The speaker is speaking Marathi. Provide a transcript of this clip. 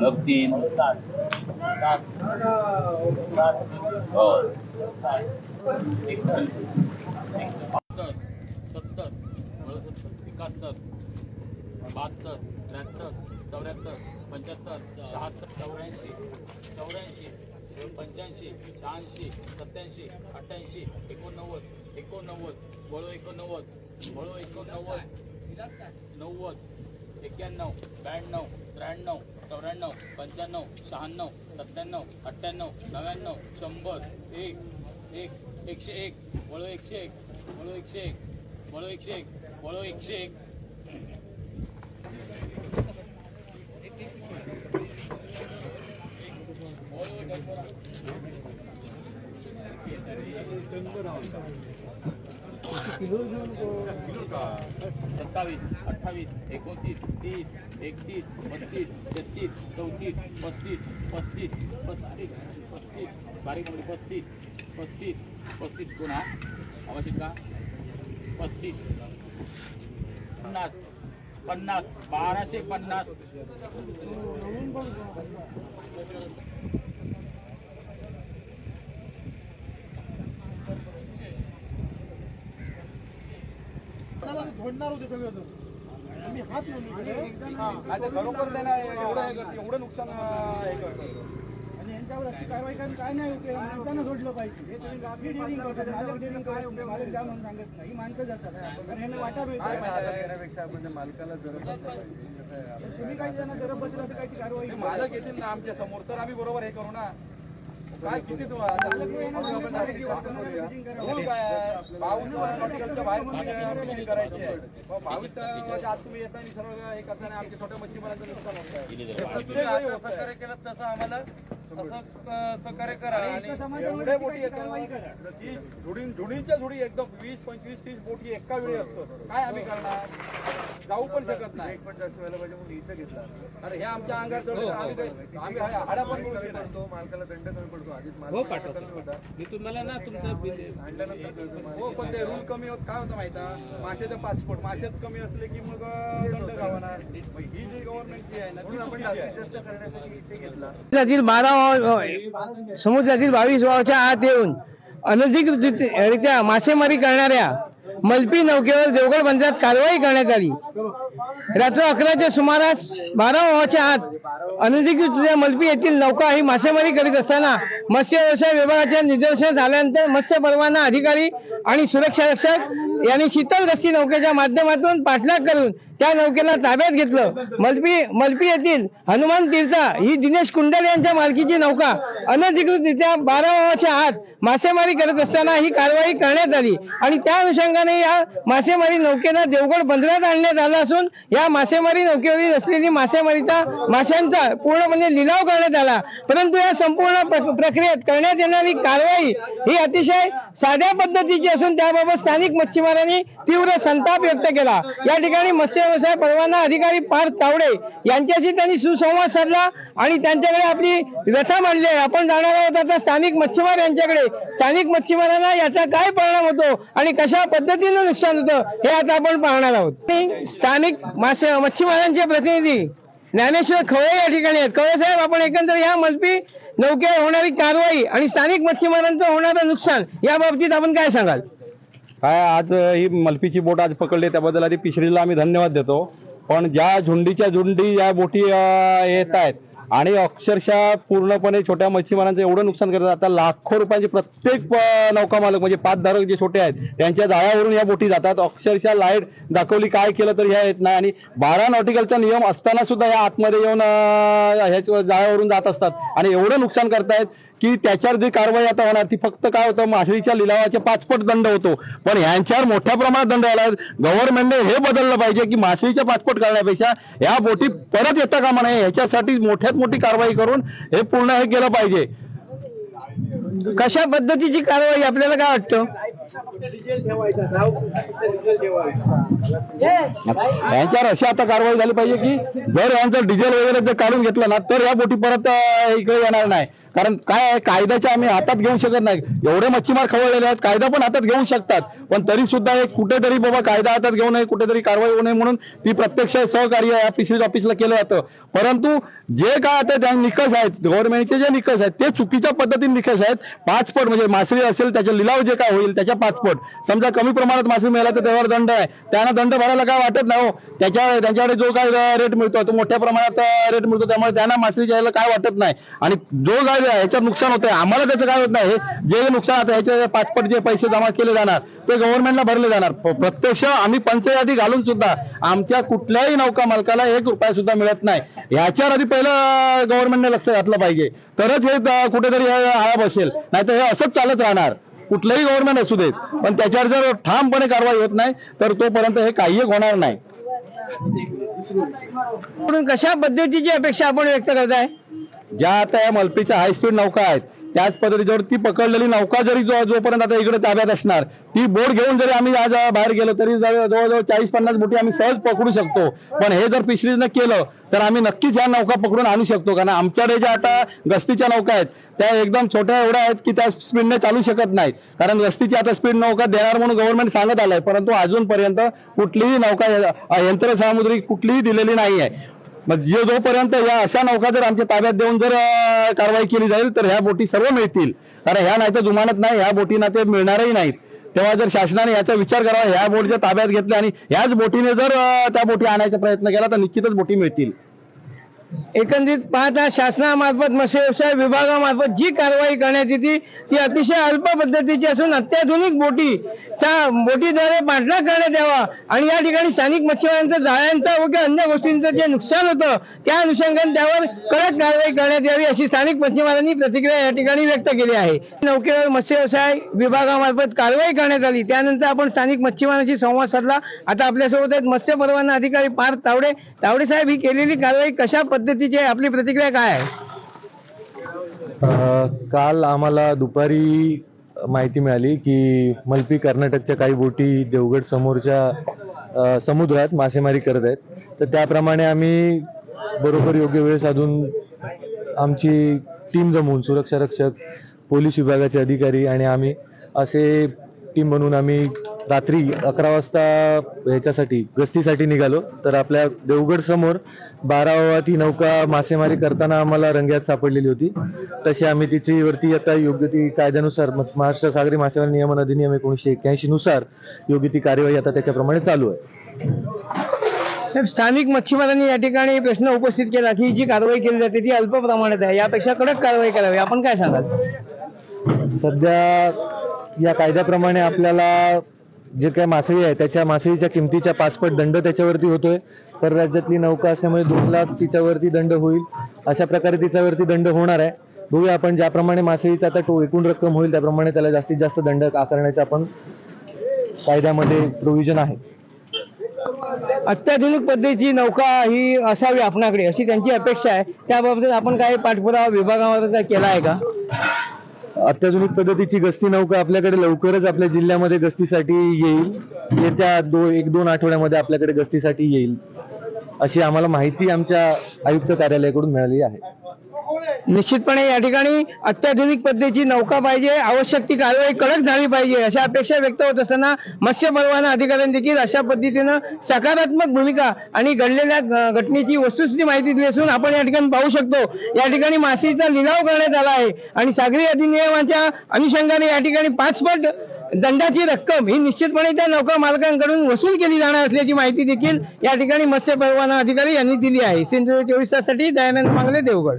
लग तीन हो सत्तर सत्तर एकाहत्तर बहात्तर त्र्याहत्तर चौऱ्याहत्तर पंच्याहत्तर शहात्तर चौऱ्याऐंशी चौऱ्याऐंशी पंच्याऐंशी शहाऐंशी सत्याऐंशी अठ्ठ्याऐंशी एकोणनव्वद एकोणनव्वद बळू एकोणनव्वद बळू एकोणनव्वद नव्वद एक्क्याण्णव ब्याण्णव त्र्याण्णव चौऱ्याण्णव पंच्याण्णव शहाण्णव सत्त्याण्णव अठ्ठ्याण्णव नव्याण्णव शंभर एक एक एकशे एक वळो एकशे एक वळो एकशे एक वळो एकशे एक वळो एकशे एक. सत्तावीस अठ्ठावीस एकोणतीस तीस एकतीस बत्तीस तेहतीस चौतीस पस्तीस पस्तीस पस्तीस पस्तीस बारीक मध्ये पस्तीस पस्तीस पस्तीस कोण हा आवाज़ का पस्तीस पन्नास पन्नास, बाराशे पन्नास. झोडणार होते सगळं आम्ही हात आता खरोखर एवढं हे करते एवढं नुकसान हे करते आणि यांच्यावर अशी कारवाई करून काय नाही उपयोग? माणसानं सोडलं पाहिजे. ही डिलिंग करतात. मालक डिलिंग करत. मालक द्या म्हणून सांगत नाही. ही माणसं जातात. आणि वाटा मालकाला तुम्ही काही जण जरा बसलं असं काही कारवाई मालक येतील ना आमच्यासमोर तर आम्ही बरोबर हे करू ना. काय किती तू आता? हो बाहेर करायची आहे बावीस आज तुम्ही येता आणि करताना आमच्या छोट्या मच्छीमारांचं नुकसान होत आहे. सहकार्य केलं तसं आम्हाला सहकार्य करा आणि एवढे मोठी येतात की झुडी झुडीच्या झुडी एकदम वीस पंचवीस तीस बोटी एका वेळी असतो. काय आम्ही करणार? जाऊ पण शकत नाही. पण जास्त व्हायला पाहिजे म्हणून इथं घेतला. अरे हे आमच्या अंगात जड आम्ही काय- आम्ही हाडा पण मिळवली नाही. मालकाला दंड कमी पडतो. आधीच हो पाठवतो. मी तुम्हाला ना तुमचं हो पण ते रूल कमी होत. काय होतं माहिती आहे? माशाचे पासपोर्ट मासेच कमी असले की मग दंड गावणार ही जी गव्हर्नमेंटची आहे ना ती चुकीची आहे. समुद्रातील बारा वाव समुद्रातील बावीस वावच्या आत येऊन अनधिकृतरित्या मासेमारी करणाऱ्या मलपी नौकेवर देवगड बंदरात कारवाई करण्यात आली. रात्र अकराच्या सुमारास बारा वाच्या आत अनधिकृतरित्या मल्पी येथील नौका ही मासेमारी करीत असताना मत्स्य व्यवसाय विभागाच्या निदर्शनास आल्यानंतर मत्स्य परवाना अधिकारी आणि सुरक्षा रक्षक यांनी शीतल गस्ती नौकेच्या माध्यमातून पाठलाग करून त्या नौकेला ताब्यात घेतलं. मलपी मलपी येथील हनुमान तीर्था ही दिनेश कुंडल यांच्या मालकीची नौका. अनधिकृतरित्या बारा वाच्या आत मासेमारी करत असताना ही कारवाई करण्यात आली. आणि त्या अनुषंगाने या मासेमारी नौकेला देवगड बंदरात आणण्यात आला असून या मासेमारी नौकेवरील असलेली मासेमारीचा माशांचा पूर्णपणे लिलाव करण्यात आला. परंतु या संपूर्ण प्र- प्रक्रियेत करण्यात येणारी कारवाई ही अतिशय साध्या पद्धतीची असून त्याबाबत स्थानिक मच्छीमारांनी तीव्र संताप व्यक्त केला. या ठिकाणी मत्स्य व्यवसाय परवाना अधिकारी पार्थ तावडे यांच्याशी त्यांनी सुसंवाद साधला आणि त्यांच्याकडे आपली व्यथा मांडली आहे. आपण जाणार आहोत आता स्थानिक मच्छीमार यांच्याकडे. स्थानिक मच्छीमारांना याचा काय परिणाम होतो आणि कशा पद्धतीनं नुकसान होतं हे आता आपण पाहणार आहोत. स्थानिक मासे मच्छीमारांचे प्रतिनिधी ज्ञानेश्वर खवळे या ठिकाणी आहेत. खवळे साहेब आपण एकंदर या मलपी नौकेवर होणारी कारवाई आणि स्थानिक मच्छीमारांचं होणारं नुकसान या बाबतीत आपण काय सांगाल? काय आज ही मल्पीची बोट आज पकडली त्याबद्दल आधी पिशरीला आम्ही धन्यवाद देतो. पण ज्या झुंडीच्या झुंडी या बोटी येत आहेत आणि अक्षरशः पूर्णपणे छोट्या मच्छीमारांचं एवढं नुकसान करतात. आता लाखो रुपयांचे प्रत्येक नौका मालक म्हणजे पाच धारक जे छोटे आहेत त्यांच्या जाळ्यावरून या बोटी जातात. अक्षरशः लाइट दाखवली काय केलं तर ह्या येत नाही. आणि बारा नॉटिकलचा नियम असताना सुद्धा ह्या आतमध्ये येऊन ह्याच्या जाळ्यावरून जात असतात. आणि एवढं नुकसान करतायत. की त्याच्यावर जी कारवाई आता होणार ती फक्त काय होतं मासळीच्या लिलावाचे पाचपट दंड होतो. पण ह्यांच्यावर मोठ्या प्रमाणात दंड आला गव्हर्नमेंटने हे बदललं पाहिजे की मासळीच्या पाचपट करण्यापेक्षा या बोटी परत येता कामा नये ह्याच्यासाठी मोठ्यात मोठी कारवाई करून हे पूर्ण हे केलं पाहिजे. कशा पद्धतीची कारवाई आपल्याला काय वाटतं? यांच्यावर अशी आता कारवाई झाली पाहिजे की जर यांचं डिझेल वगैरे जर काढून घेतलं ना तर या बोटी परत इकडे येणार नाही. कारण काय आहे, कायद्याच्या आम्ही हातात घेऊ शकत नाही. एवढे मच्छीमार खवळलेले आहेत. कायदा पण हातात घेऊ शकतात. पण तरी सुद्धा एक कुठेतरी बाबा कायदा हातात घेऊ नये कुठेतरी कारवाई होऊ नये म्हणून ती प्रत्यक्ष सहकार्य या फिशरीज ऑफिसला केलं जातं. परंतु जे काय आता त्या निकष आहेत गव्हर्नमेंटचे जे निकष आहेत ते चुकीच्या पद्धतीने निकष आहेत. पाचपट म्हणजे मासळी असेल त्याचे लिलाव जे काय होईल त्याच्या पाचपट. समजा कमी प्रमाणात मासळी मिळाला तर त्यावर दंड आहे. त्यांना दंड भरायला काय वाटत नाही हो. त्याच्या त्यांच्याकडे जो काय रेट मिळतो तो मोठ्या प्रमाणात रेट मिळतो त्यामुळे त्यांना मासळी घ्यायला काय वाटत नाही. आणि जो काय ह्याच्यात नुकसान होतंय आम्हाला त्याचं काय होत नाही हे जे नुकसान आता ह्याच्या पाचपट जे पैसे जमा केले जाणार ते गव्हर्नमेंटला भरले जाणार. प्रत्यक्ष आम्ही पंचयादी घालून सुद्धा आमच्या कुठल्याही नौका मालकाला एक रुपया सुद्धा मिळत नाही. ह्याच्यावर आधी पहिलं गव्हर्नमेंटने लक्ष घातलं पाहिजे. तरच हे कुठेतरी आळा बसेल. नाही तर हे असंच चालत राहणार. कुठलंही गव्हर्नमेंट असू देत. पण त्याच्यावर जर ठामपणे कारवाई होत नाही तर तोपर्यंत हे काही होणार नाही. म्हणून कशा पद्धतीची अपेक्षा आपण व्यक्त करताय? ज्या आता या मल्पीच्या हाय स्पीड नौका आहेत त्याच पद्धतीच्यावर ती पकडलेली नौका जरी जो जोपर्यंत आता इकडे ताब्यात असणार ती बोट घेऊन जरी आम्ही आज बाहेर गेलो तरी जवळ- जवळजवळ चाळीस पन्नास बोटी आम्ही सहज पकडू शकतो. पण हे जर फिशरीजनं केलं तर आम्ही नक्कीच या नौका पकडून आणू शकतो. कारण आमच्याकडे ज्या आता गस्तीच्या नौका आहेत त्या एकदम छोट्या एवढ्या आहेत की त्या स्पीडने चालू शकत नाहीत. कारण गस्तीची आता स्पीड नौका देणार म्हणून गव्हर्नमेंट सांगत आलंय परंतु अजूनपर्यंत कुठलीही नौका यंत्रसामुद्री कुठलीही दिलेली नाही आहे मग जोपर्यंत या अशा नौका जर आमच्या ताब्यात देऊन जर कारवाई केली जाईल तर ह्या बोटी सर्व मिळतील. कारण ह्या नाही तर जुमानत नाही ह्या बोटीना ते मिळणारही नाहीत. तेव्हा जर शासनाने याचा विचार करावा ह्या बोटच्या ताब्यात घेतल्या आणि ह्याच बोटीने जर त्या बोटी आणायचा प्रयत्न केला तर निश्चितच बोटी मिळतील. एकंदरीत पाहता शासनामार्फत मत्स्य व्यवसाय विभागामार्फत जी कारवाई करण्यात येते ती अतिशय अल्प पद्धतीची असून अत्याधुनिक बोटी चा बोटीद्वारे पाठलाग करण्यात यावा. आणि या ठिकाणी स्थानिक मच्छीमारांचं जाळ्यांचा व किंवा अन्य गोष्टींचं जे नुकसान होतं त्या अनुषंगाने त्यावर कडक कारवाई करण्यात यावी अशी स्थानिक मच्छीमारांनी प्रतिक्रिया या ठिकाणी व्यक्त केली आहे. नौकेवर मत्स्य व्यवसाय विभागामार्फत कारवाई करण्यात आली. त्यानंतर आपण स्थानिक मच्छीमारांशी संवाद साधला. आता आपल्यासोबत आहेत मत्स्य परवाना अधिकारी पार्थ तावडे. तावडे साहेब ही केलेली कारवाई कशा पद्धतीची आहे? आपली प्रतिक्रिया काय आहे? काल आम्हाला दुपारी माहिती मिळाली की मल्पी कर्नाटकच्या काही बोटी देवगड समोरच्या समुद्रात मासेमारी करत आहेत. तर त्याप्रमाणे आम्ही बरोबर योग्य वेळ साधून आमची टीम जमवून सुरक्षा रक्षक पोलीस विभागाचे अधिकारी आणि आम्ही असे टीम बनवून आम्ही रात्री अकरा वाजता ह्याच्यासाठी गस्तीसाठी निघालो. तर आपल्या देवगड समोर बारा ती नौका मासेमारी करताना आम्हाला रंग्यात सापडलेली होती. तशी आम्ही तिची वरती आता योग्य ती कायद्यानुसार महाराष्ट्र सागरी मासेमारी नियमन अधिनियम एकोणीसशे एक्क्याऐंशी नुसार योग्य ती कार्यवाही आता त्याच्याप्रमाणे चालू आहे. साहेब स्थानिक मच्छीमारांनी या ठिकाणी प्रश्न उपस्थित केला की जी कारवाई केली जाते ती अल्प प्रमाणात आहे. यापेक्षा कडक कारवाई करावी. आपण काय सांगाल? सध्या या कायद्याप्रमाणे आपल्याला जे काय मासळी आहे त्याच्या मासळीच्या किमतीच्या पाचपट दंड त्याच्यावरती होतोय. परराज्यातली नौका असल्यामुळे दोन लाख तिच्यावरती दंड होईल. अशा प्रकारे तिच्यावरती दंड होणार आहे. बघूया आपण ज्याप्रमाणे मासळीचा आता तो एकूण रक्कम होईल त्याप्रमाणे त्याला जास्तीत जास्त दंड आकारण्याचा आपण कायद्यामध्ये प्रोव्हिजन आहे. अत्याधुनिक पद्धतीची नौका ही असावी आपणाकडे अशी त्यांची अपेक्षा आहे. त्याबाबतीत आपण काही पाठपुरावा विभागामध्ये काय केला आहे का? अत्याधुनिक पद्धतीची गस्ती नौका आपल्याकडे लवकरच आपल्या जिल्ह्यामध्ये गस्तीसाठी येईल. येत्या दो एक दोन आठवड्यामध्ये आपल्याकडे गस्तीसाठी येईल. अशी आम्हाला माहिती आमच्या आयुक्त कार्यालयाकडून मिळाली आहे. निश्चितपणे या ठिकाणी अत्याधुनिक पद्धतीची नौका पाहिजे आवश्यक ती कारवाई कडक झाली पाहिजे अशा अपेक्षा व्यक्त होत असताना मत्स्य परवाना अधिकाऱ्यांनी देखील अशा पद्धतीनं सकारात्मक भूमिका आणि घडलेल्या घटनेची वस्तुस्थिती माहिती दिली असून आपण या ठिकाणी पाहू शकतो या ठिकाणी मासेचा लिलाव करण्यात आला आहे आणि सागरी अधिनियमाच्या अनुषंगाने या ठिकाणी पाचपट दंडाची रक्कम ही निश्चितपणे त्या नौका मालकांकडून वसूल केली जाणार असल्याची माहिती देखील या ठिकाणी मत्स्य परवाना अधिकारी यांनी दिली आहे. सिंधुदुर्ग चोवीस ताससाठी Dayanand Mangle Devgad.